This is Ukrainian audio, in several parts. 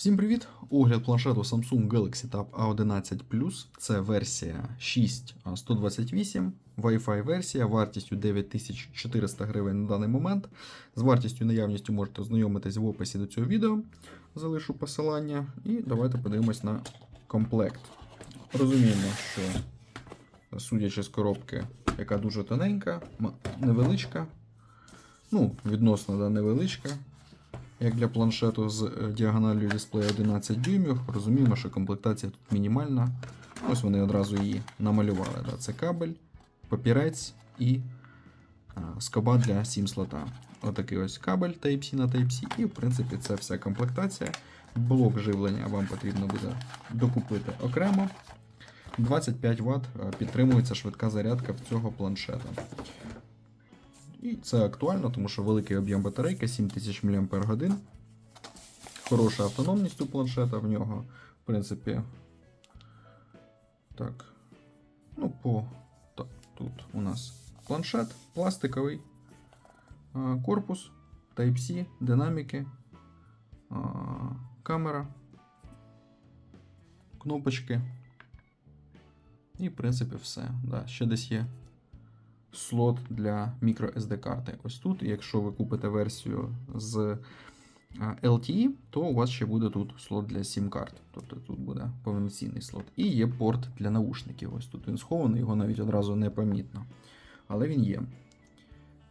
Всім привіт! Огляд планшету Samsung Galaxy Tab A11 Plus. Це версія 6.128, Wi-Fi версія вартістю 9400 гривень на даний момент. З вартістю і наявністю можете ознайомитись в описі до цього відео. Залишу посилання. І давайте подивимось на комплект. Розуміємо, що судячи з коробки, яка дуже тоненька, невеличка. Ну, відносно да, невеличка як для планшету з е, діагоналлю дисплею 11 дюймів. Розуміємо, що комплектація тут мінімальна. Ось вони одразу її намалювали. Да. Це кабель, папірець і а, скоба для SIM слота. Отакий ось кабель Type-C на Type-C. І, в принципі, це вся комплектація. Блок живлення вам потрібно буде докупити окремо. 25 Вт підтримується швидка зарядка в цього планшета. І це актуально, тому що великий об'єм батарейки 7000 мАч. Хороша автономність у планшета в нього. В принципі. Так. Ну, по. Так, тут у нас планшет, пластиковий корпус, Type-C, динаміки, камера, кнопочки. І, в принципі, все. Да, ще десь є слот для microSD карти. Ось тут, якщо ви купите версію з LTE, то у вас ще буде тут слот для SIM-карт. Тобто тут буде повноцінний слот. І є порт для наушників. Ось тут він схований, його навіть одразу не помітно. Але він є.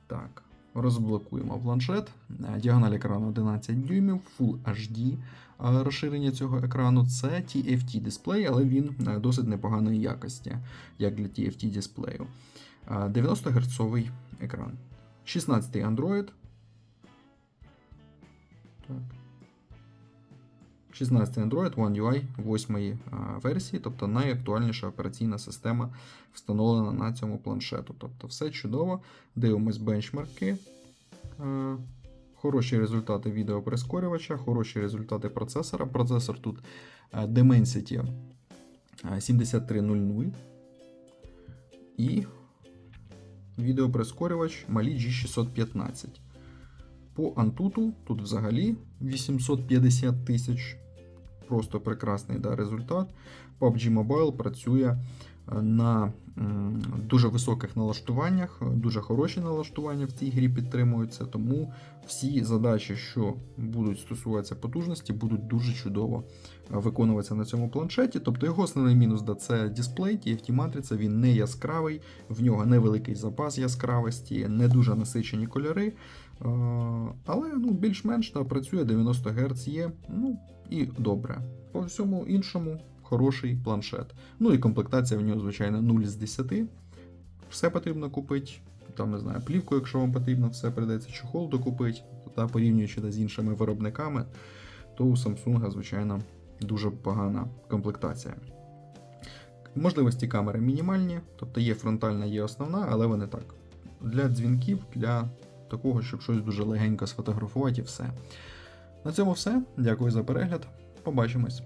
Так, розблокуємо планшет. Е, Діагональ екрану 11 дюймів, Full HD розширення цього екрану. Це TFT дисплей, але він е, досить непоганої якості, як для TFT дисплею. 90 Гц екран. 16 Android. Так. 16 Android One UI 8 версії, тобто найактуальніша операційна система встановлена на цьому планшету. Тобто все чудово. Дивимось бенчмарки. Хороші результати відеоприскорювача, хороші результати процесора. Процесор тут Dimensity е, 7300. І відеоприскорювач Mali G615. По Antutu тут взагалі 850 тисяч. Просто прекрасний да, результат. PUBG Mobile працює на дуже високих налаштуваннях, дуже хороші налаштування в цій грі підтримуються, тому всі задачі, що будуть стосуватися потужності, будуть дуже чудово е, виконуватися на цьому планшеті. Тобто його основний мінус да, це дисплей, TFT матриця, він не яскравий, в нього невеликий запас яскравості, не дуже насичені кольори. Е, Але ну, більш-менш працює 90 Гц є, ну і добре. По всьому іншому хороший планшет. Ну і комплектація в нього, звичайно, 0 з 10. Все потрібно купити. Там, не знаю, плівку, якщо вам потрібно, все прийдеться чохол докупити. Та порівнюючи з іншими виробниками, то у Samsung, звичайно, дуже погана комплектація. Можливості камери мінімальні, тобто є фронтальна, є основна, але вони так. Для дзвінків, для такого, щоб щось дуже легенько сфотографувати і все. На цьому все. Дякую за перегляд. Побачимось.